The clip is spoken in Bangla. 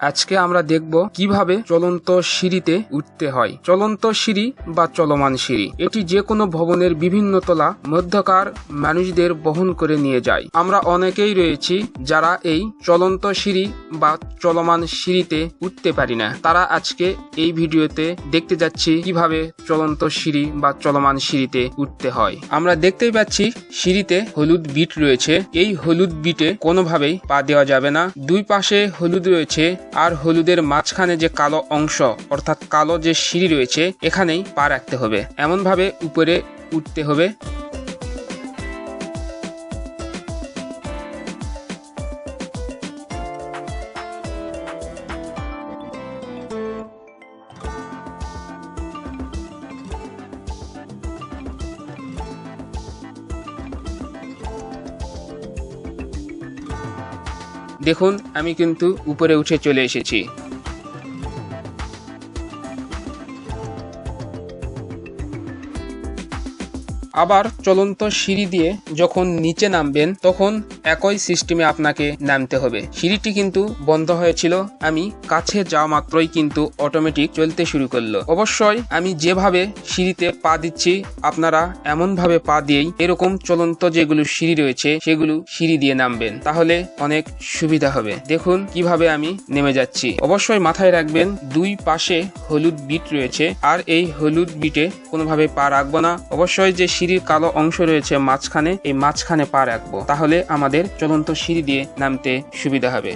আজকে আমরা দেখব কীভাবে চলন্ত সিঁড়িতে উঠতে হয়। চলন্ত সিঁড়ি বা চলমান সিঁড়ি। এটি যে কোনো ভবনের বিভিন্ন তলা, মধ্যকার মানুষদের বহন করে নিয়ে যায়। আমরা অনেকেই রয়েছি যারা এই চলন্ত সিঁড়ি বা চলমান সিঁড়িতে উঠতে পারি না। তারা আজকে এই ভিডিওতে দেখতে যাচ্ছি কীভাবে চলন্ত সিঁড়ি বা চলমান সিঁড়িতে উঠতে হয়। আমরা দেখতেই পাচ্ছি সিঁড়িতে হলুদ বিট রয়েছে। এই হলুদ বিটে কোনোভাবেই পা দেওয়া যাবে না। দুই পাশে হলুদ রয়েছে। আর হলুদের মাঝখানে যে কালো অংশ, অর্থাৎ কালো যে সিঁড়ি রয়েছে, এখানেই পা রাখতে হবে। এমনভাবে উপরে উঠতে হবে। দেখুন আমি কিন্তু উপরে উঠে চলে এসেছি। আবার চলন্ত সিঁড়ি দিয়ে যখন নিচে নামবেন, তখন একই সিস্টেমে আপনাকে নামতে হবে। সিঁড়িটি কিন্তু বন্ধ হয়েছিল। আমি কাছে যাওয়া মাত্রই কিন্তু অটোমেটিক চলতে শুরু করল। অবশ্যই আমি যেভাবে সিঁড়িতে পা দিচ্ছি, আপনারা এমন ভাবে পা দিয়েই এরকম চলন্ত যেগুলো সিঁড়ি রয়েছে, সেগুলো সিঁড়ি দিয়ে নামবেন। তাহলে অনেক সুবিধা হবে। দেখুন কীভাবে আমি নেমে যাচ্ছি। অবশ্যই মাথায় রাখবেন, দুই পাশে হলুদ বিট রয়েছে। আর এই হলুদ বিটে কোনোভাবে পা রাখব না। অবশ্যই যে সিঁড়ির কালো অংশ রয়েছে মাঝখানে, এই মাঝখানে পা রাখব। তাহলে আমাদের চলন্ত সিঁড়ি দিয়ে নামতে সুবিধা হবে।